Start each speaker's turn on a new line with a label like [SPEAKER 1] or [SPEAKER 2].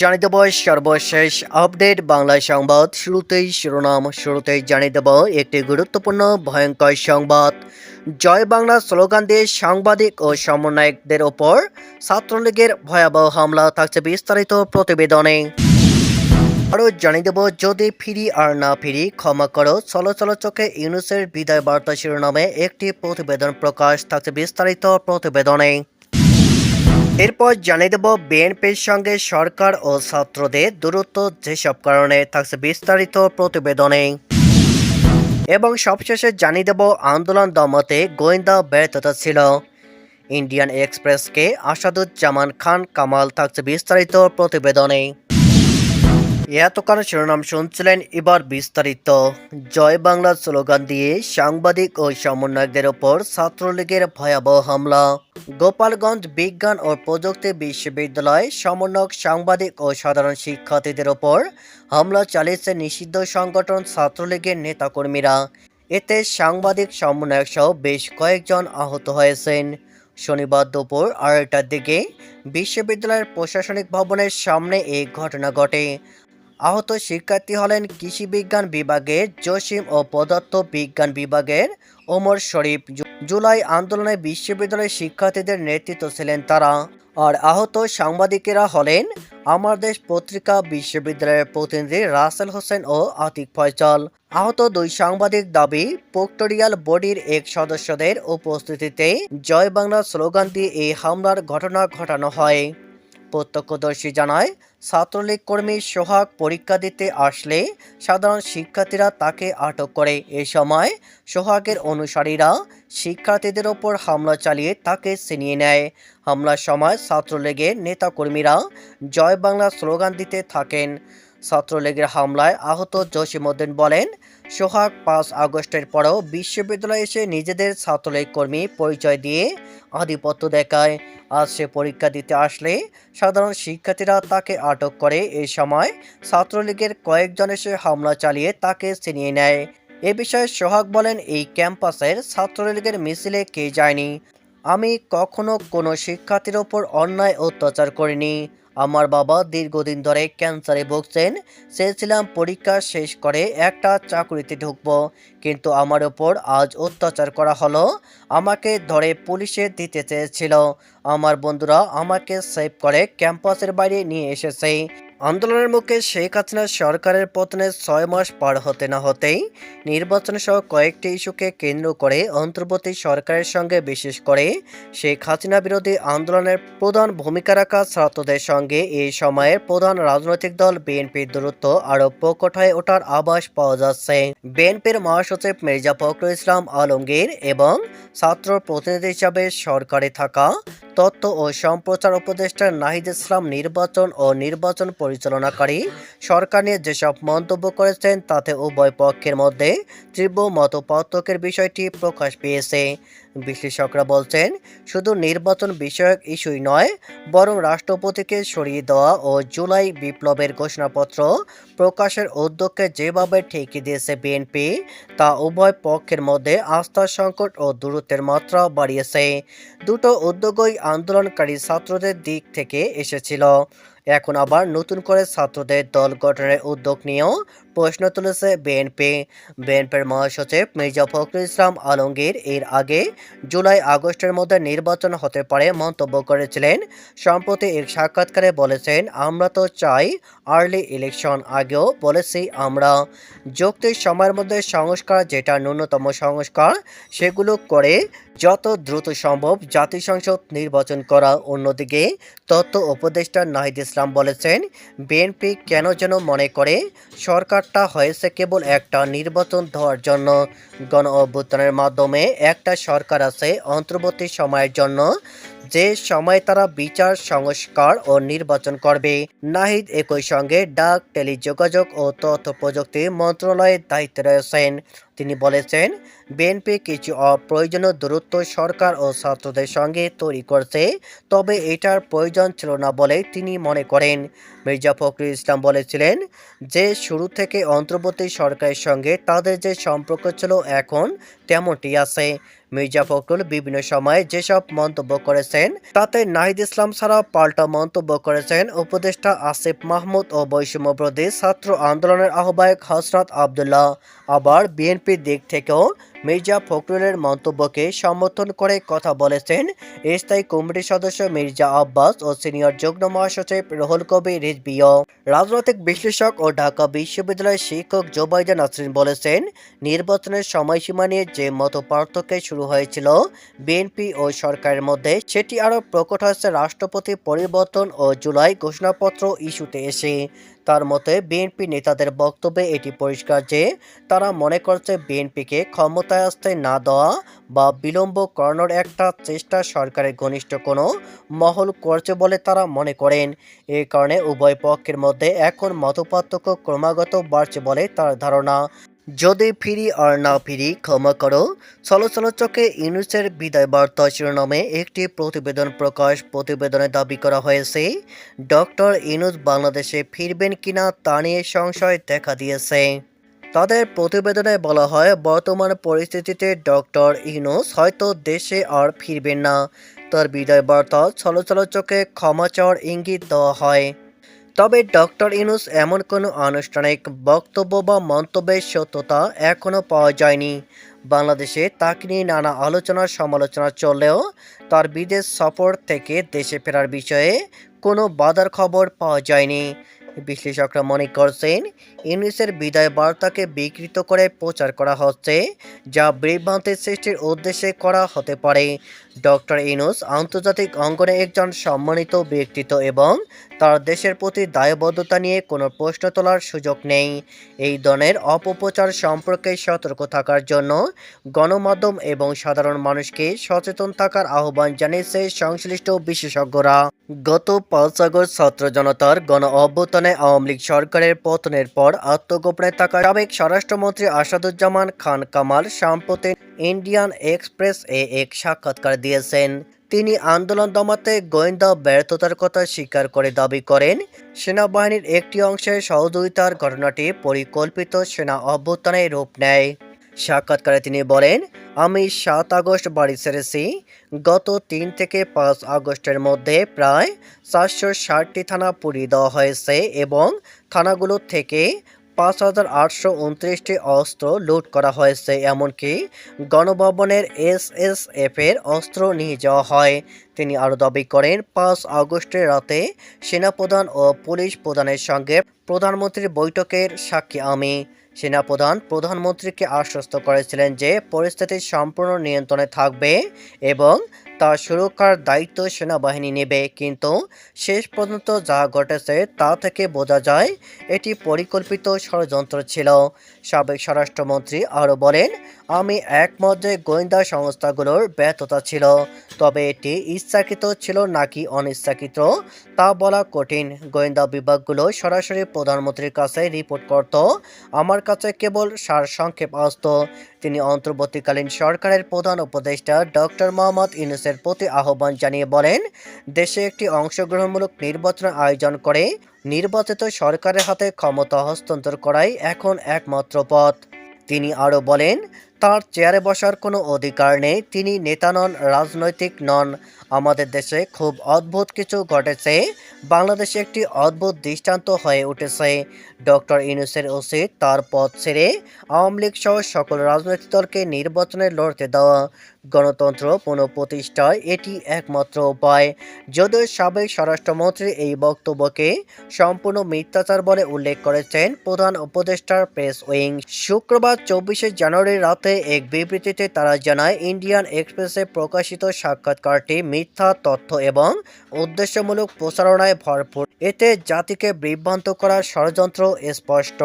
[SPEAKER 1] জানিয়ে দেব সর্বশেষ আপডেট। বাংলা সংবাদ, শুরুতেই শিরোনাম, শুরুতেই জানিয়ে দেব একটি গুরুত্বপূর্ণ, ভয়ঙ্কর সংবাদ। জয় বাংলা স্লোগান দিয়ে সাংবাদিক ও সমন্বয়কদের ওপর ছাত্রলীগের ভয়াবহ হামলা থাকছে বিস্তারিত প্রতিবেদনে। আরও জানিয়ে দেব, যদি ফিরি আর না ফিরি, ক্ষমা করো। চলো চলো চোখে ইউনুসের বিদায় বার্তা শিরোনামে একটি প্রতিবেদন প্রকাশ থাকছে বিস্তারিত প্রতিবেদনে। এরপর জানিয়ে দেব বিএনপির সঙ্গে সরকার ও ছাত্রদের দূরত্ব যেসব কারণে থাকছে বিস্তারিত প্রতিবেদনে। এবং সবশেষে জানিয়ে দেব আন্দোলন দমতে গোয়েন্দা ব্যর্থতা ছিল। ইন্ডিয়ান এক্সপ্রেসকে আসাদুজ্জামান খান কামাল থাকছে বিস্তারিত প্রতিবেদনে। এতক্ষণ শিরোনাম শুনছিলেন এবার বিস্তারিত। জয় বাংলা স্লোগান দিয়ে সাংবাদিক ও সমন্বয়কদের ওপর ছাত্রলীগের ভয়াবহ হামলা। গোপালগঞ্জ বিজ্ঞান ও প্রযুক্তি বিশ্ববিদ্যালয় সমন্বয়ক, সাংবাদিক ও সাধারণ শিক্ষার্থীদের ওপর হামলা চালিয়েছে নিষিদ্ধ সংগঠন ছাত্রলীগের নেতাকর্মীরা। এতে সাংবাদিক, সমন্বয়ক সহ বেশ কয়েকজন আহত হয়েছেন। শনিবার দুপুর আড়াইটার দিকে বিশ্ববিদ্যালয়ের প্রশাসনিক ভবনের সামনে এই ঘটনা ঘটে। আহত শিক্ষার্থী হলেন কৃষি বিজ্ঞান বিভাগের জসিম ও পদার্থ বিজ্ঞান বিভাগের ওমর শরীফ। জুলাই আন্দোলনে বিশ্ববিদ্যালয়ের শিক্ষার্থীদের নেতৃত্ব ছিলেন তারা। আর আহত সাংবাদিকেরা হলেন আমার দেশ পত্রিকা বিশ্ববিদ্যালয়ের প্রতিনিধি রাসেল হোসেন ও আতিক ফয়সাল। আহত দুই সাংবাদিক দাবি, পোক্টোরিয়াল বডির এক সদস্যদের উপস্থিতিতে জয় বাংলা স্লোগান দিয়ে এই হামলার ঘটনা ঘটানো হয়। প্রত্যক্ষদর্শী জানায়, ছাত্রলীগ কর্মী সোহাগ পরীক্ষা দিতে আসলে সাধারণ শিক্ষার্থীরা তাকে আটক করে। এ সময় সোহাগের অনুসারীরা শিক্ষার্থীদের ওপর হামলা চালিয়ে তাকে ছিনিয়ে নেয়। হামলার সময় ছাত্রলীগের নেতাকর্মীরা জয় বাংলা স্লোগান দিতে থাকেন। ছাত্রলীগের হামলায় আহত জসিমউদ্দিন বলেন, সোহাগ পাঁচ আগস্টের পরেও বিশ্ববিদ্যালয়ে এসে নিজেদের ছাত্রলীগ কর্মী পরিচয় দিয়ে আধিপত্য দেখায়। আজ সে পরীক্ষা দিতে আসলে সাধারণ শিক্ষার্থীরা তাকে আটক করে। এই সময় ছাত্রলীগের কয়েকজন এসে হামলা চালিয়ে তাকে ছিনিয়ে নেয়। এ বিষয়ে সোহাগ বলেন, এই ক্যাম্পাসের ছাত্রলীগের মিছিলে কে যায়নি? আমি কখনো কোনো শিক্ষার্থীর ওপর অন্যায় অত্যাচার করিনি। আমার বাবা দীর্ঘদিন ধরে ক্যান্সারে ভুগছেন। চেয়েছিলাম পরীক্ষা শেষ করে একটা চাকরিতে ঢুকব, কিন্তু আমার ওপর আজ অত্যাচার করা হলো। আমাকে ধরে পুলিশে দিতে চেয়েছিল। আমার বন্ধুরা আমাকে সেভ করে ক্যাম্পাসের বাইরে নিয়ে এসেছে। আন্দোলনের মুখে শেখ হাসিনা সরকারের পতনের ছয় মাস পার হতে না হতেই নির্বাচন সহ কয়েকটি ইস্যুকে কেন্দ্র করে অন্তর্বর্তী সরকারের সঙ্গে, বিশেষ করে শেখ হাসিনা বিরোধী আন্দোলনের প্রধান ভূমিকা রাখা ছাত্রদের সঙ্গে এই সময়ের প্রধান রাজনৈতিক দল বিএনপির দূরত্ব আরও প্রকট হয়ে ওঠার আভাস পাওয়া যাচ্ছে। বিএনপির মহাসচিব মির্জা ফখরুল ইসলাম আলমগীর এবং ছাত্র প্রতিনিধি হিসাবে সরকারে থাকা তথ্য ও সম্প্রচার উপদেষ্টা নাহিদ ইসলাম নির্বাচন ও নির্বাচন পরিচালনাকারী সরকার নিয়ে যেসব মন্তব্য করেছেন, তাতে উভয় পক্ষের মধ্যে তীব্র মতপার্থক্যের বিষয়টি প্রকাশ পেয়েছে। বিশ্লেষকরা বলছেন, শুধু নির্বাচন বিষয়ক ইস্যুই নয়, বরং রাষ্ট্রপতিকে সরিয়ে দেওয়া ও জুলাই বিপ্লবের ঘোষণাপত্র প্রকাশের উদ্যোগকে যেভাবে ঠেকে দিয়েছে বিএনপি, তা উভয় পক্ষের মধ্যে আস্থার সংকট ও দূরত্বের মাত্রা বাড়িয়েছে। দুটো উদ্যোগই আন্দোলনকারী ছাত্রদের দিক থেকে এসেছিল। এখন আবার নতুন করে ছাত্রদের দল গঠনের উদ্যোগ নিয়েও প্রশ্ন তুলেছে বিএনপি বিএনপির মহাসচিব মির্জা ফখরুল ইসলাম আলমগীর এর আগে জুলাই আগস্টের মধ্যে নির্বাচন হতে পারে মন্তব্য করেছিলেন। সম্প্রতি এক সাক্ষাৎকারে বলেছেন, আমরা তো চাই আর্লি ইলেকশন আগেও বলেছি আমরা যৌক্তিক সময়ের মধ্যে সংস্কার, যেটা ন্যূনতম সংস্কার, সেগুলো করে যত দ্রুত সম্ভব জাতীয় সংসদ নির্বাচন করা। অন্যদিকে, তথ্য উপদেষ্টা নাহিদ ইসলাম বলেছেন, বিএনপি কেন যেন মনে করে সরকারটা হয়েছে কেবল একটা নির্বাচন দেওয়ার জন্য। গণ অভ্যুত্থানের মাধ্যমে একটা সরকার আছে অন্তর্বর্তী সময়ের জন্য যে সময় তারা বিচার, সংস্কার ও নির্বাচন করবে। নাহিদ একই সঙ্গে ডাক, টেলিযোগাযোগ ও তথ্য প্রযুক্তি মন্ত্রণালয়ের দায়িত্বে রয়েছেন। তিনি বলেছেন, বিএনপি কিছু অপ্রয়োজনীয় দূরত্ব সরকার ও ছাত্রদের সঙ্গে তৈরি করছে, তবে এটার প্রয়োজন ছিল না বলে তিনি মনে করেন। মির্জা ফখরুল ইসলাম বলেছিলেন যে, শুরু থেকে অন্তর্বর্তী সরকারের সঙ্গে তাদের যে সম্পর্ক ছিল এখন তেমনটি আছে। মির্জা ফখরুল বিভিন্ন সময়ে যেসব মন্তব্য করেছেন, তাতে নাহিদ ইসলাম ছাড়া পাল্টা মন্তব্য করেছেন উপদেষ্টা আসিফ মাহমুদ ও বৈষম্যবিরোধী ছাত্র আন্দোলনের আহ্বায়ক হসরত আবদুল্লাহ। আবার বিএনপির দিক থেকেও মির্জা ফখরুলের মন্তব্যকে সমর্থন করে কথা বলেছেন স্থায়ী কমিটির সদস্য মির্জা আব্বাস ও সিনিয়র যুগ্ম মহাসচিব রুহুল কবি রিজবিও রাজনৈতিক বিশ্লেষক ও ঢাকা বিশ্ববিদ্যালয়ের শিক্ষক জোবাইদা নাসরিন বলেছেন, নির্বাচনের সময়সীমা নিয়ে যে মত পার্থক্য শুরু হয়েছিল, বিএনপি ও সরকারের মধ্যে সেটি আরও প্রকট হয়েছে রাষ্ট্রপতি পরিবর্তন ও জুলাই ঘোষণাপত্র ইস্যুতে এসে। তার মতে, বিএনপি নেতাদের বক্তব্যে এটি পরিষ্কার যে তারা মনে করছে বিএনপিকে আসতে না দেওয়া বা বিলম্ব করানোর একটা চেষ্টা সরকারের ঘনিষ্ঠ কোনো মহল করছে বলে তারা মনে করেন। এ কারণে উভয় পক্ষের মধ্যে এখন মতপার্থক্য ক্রমাগত বাড়ছে বলে তার ধারণা। যদি ফিরি আর না ফিরি, ক্ষমা করো। চলো চলো ইউনুসের বিদায় বার্তা শিরোনামে একটি প্রতিবেদন প্রকাশ প্রতিবেদনে দাবি করা হয়েছে, ডক্টর ইউনুস বাংলাদেশে ফিরবেন কিনা তা নিয়ে সংশয় দেখা দিয়েছে। তাদের প্রতিবেদনে বলা হয়, বর্তমান পরিস্থিতিতে ডক্টর ইনুস হয়তো দেশে আর ফিরবেন না। তার বিদায় বার্তা চলো চলো চোখে ক্ষমা চাওয়ার ইঙ্গিত দেওয়া হয়। তবে ডক্টর ইনুস এমন কোনো আনুষ্ঠানিক বক্তব্য বা মন্তব্যের সত্যতা এখনও পাওয়া যায়নি। বাংলাদেশে তাকে নিয়ে নানা আলোচনা সমালোচনা চললেও তার বিদেশ সফর থেকে দেশে ফেরার বিষয়ে কোনো বাধার খবর পাওয়া যায়নি। বিশ্লেষকরা মনে করছেন, ইউনিসের বিদায় বার্তাকে বিকৃত করে প্রচার করা হচ্ছে, যা বিভ্রান্তির সৃষ্টির উদ্দেশ্যে করা হতে পারে। ডক্টর ইনুস আন্তর্জাতিক অঙ্গনে একজন সম্মানিত ব্যক্তিত্ব এবং তার দেশের প্রতি দায়বদ্ধতা নিয়ে কোনো প্রশ্ন তোলার সুযোগ নেই। এই ধরনের অপপ্রচার সম্পর্কে সতর্ক থাকার জন্য গণমাধ্যম এবং সাধারণ মানুষকে সচেতন থাকার আহ্বান জানিয়েছে সংশ্লিষ্ট বিশেষজ্ঞরা। গত পাঁচ আগস্ট ছাত্র জনতার গণ অভ্যুত্থানে আওয়ামী লীগ সরকারের পতনের পর আত্মগোপনে থাকা সাবেক স্বরাষ্ট্রমন্ত্রী আসাদুজ্জামান খান কামাল সম্প্রতি ইন্ডিয়ান এক্সপ্রেস এ এক সাক্ষাৎকার দিয়েছেন। তিনি আন্দোলন দমাতে গোয়েন্দা ব্যর্থতার কথা স্বীকার করে দাবি করেন। সেনাবাহিনীর একটি অংশের সহযোগিতার ঘটনাটি পরিকল্পিত সেনা অভ্যুত্থানে রূপ নেয়। সাক্ষাৎকারে তিনি বলেন, আমি সাত আগস্ট বাড়ি ছেড়েছি। গত তিন থেকে পাঁচ আগস্টের মধ্যে প্রায় চারশো ষাটটি থানা পুড়িয়ে দেওয়া হয়েছে এবং থানাগুলো থেকে পাঁচ হাজার আটশো উনত্রিশটি অস্ত্র লুট করা হয়েছে, এমনকি গণভবনের এস এস অস্ত্র নিয়ে যাওয়া হয়। তিনি আরও দাবি করেন, পাঁচ আগস্টের রাতে সেনাপ্রধান ও পুলিশ প্রধানের সঙ্গে প্রধানমন্ত্রীর বৈঠকের সাক্ষী আমি। সেনাপ্রধান প্রধানমন্ত্রীকে আশ্বস্ত করেছিলেন যে পরিস্থিতি সম্পূর্ণ নিয়ন্ত্রণে থাকবে এবং তার সুরক্ষার দায়িত্ব সেনাবাহিনী নেবে, কিন্তু শেষ পর্যন্ত যা ঘটেছে তা থেকে বোঝা যায়, এটি পরিকল্পিত ষড়যন্ত্র ছিল। সাবেক স্বরাষ্ট্রমন্ত্রী আরও বলেন, আমি একমত যে গোয়েন্দা সংস্থাগুলোর ব্যর্থতা ছিল, তবে এটি ইচ্ছাকৃত ছিল নাকি অনিচ্ছাকৃত, তা বলা কঠিন। গোয়েন্দা বিভাগগুলো সরাসরি প্রধানমন্ত্রীর কাছে রিপোর্ট করত, আমার কাছে কেবল সারসংক্ষেপ আসত। তিনি অন্তর্বর্তীকালীন সরকারের প্রধান উপদেষ্টা ডক্টর মোহাম্মদ ইউনুসের প্রতি আহ্বান জানিয়ে বলেন, দেশে একটি অংশগ্রহণমূলক নির্বাচনের আয়োজন করে নির্বাচিত সরকারের হাতে ক্ষমতা হস্তান্তর করাই এখন একমাত্র পথ। তিনি আরও বলেন, তার চেয়ারে বসার কোনো অধিকার নেই, তিনি নেতা নন, রাজনৈতিক নন। আমাদের দেশে খুব অদ্ভুত কিছু ঘটেছে, বাংলাদেশে একটি অদ্ভুত দৃষ্টান্ত হয়ে উঠেছে। ডক্টর ইউনুসের উচিত তার পথ ছেড়ে আওয়ামী লীগ সহ সকল রাজনৈতিক দলকে নির্বাচনে লড়তে দেওয়া গণতন্ত্র পুনঃপ্রতিষ্ঠায় এটি একমাত্র উপায়। যদিও সাবেক স্বরাষ্ট্রমন্ত্রী এই বক্তব্যকে সম্পূর্ণ মিথ্যাচার বলে উল্লেখ করেছেন প্রধান উপদেষ্টার প্রেস উইং। শুক্রবার চব্বিশে জানুয়ারি রাতে এক বিবৃতিতে তারা জানায়, ইন্ডিয়ান এক্সপ্রেসে প্রকাশিত সাক্ষাৎকারটি মিথ্যা তথ্য এবং উদ্দেশ্যমূলক প্রচারণায় ভরপুর। এতে জাতিকে বিভ্রান্ত করার ষড়যন্ত্র স্পষ্ট।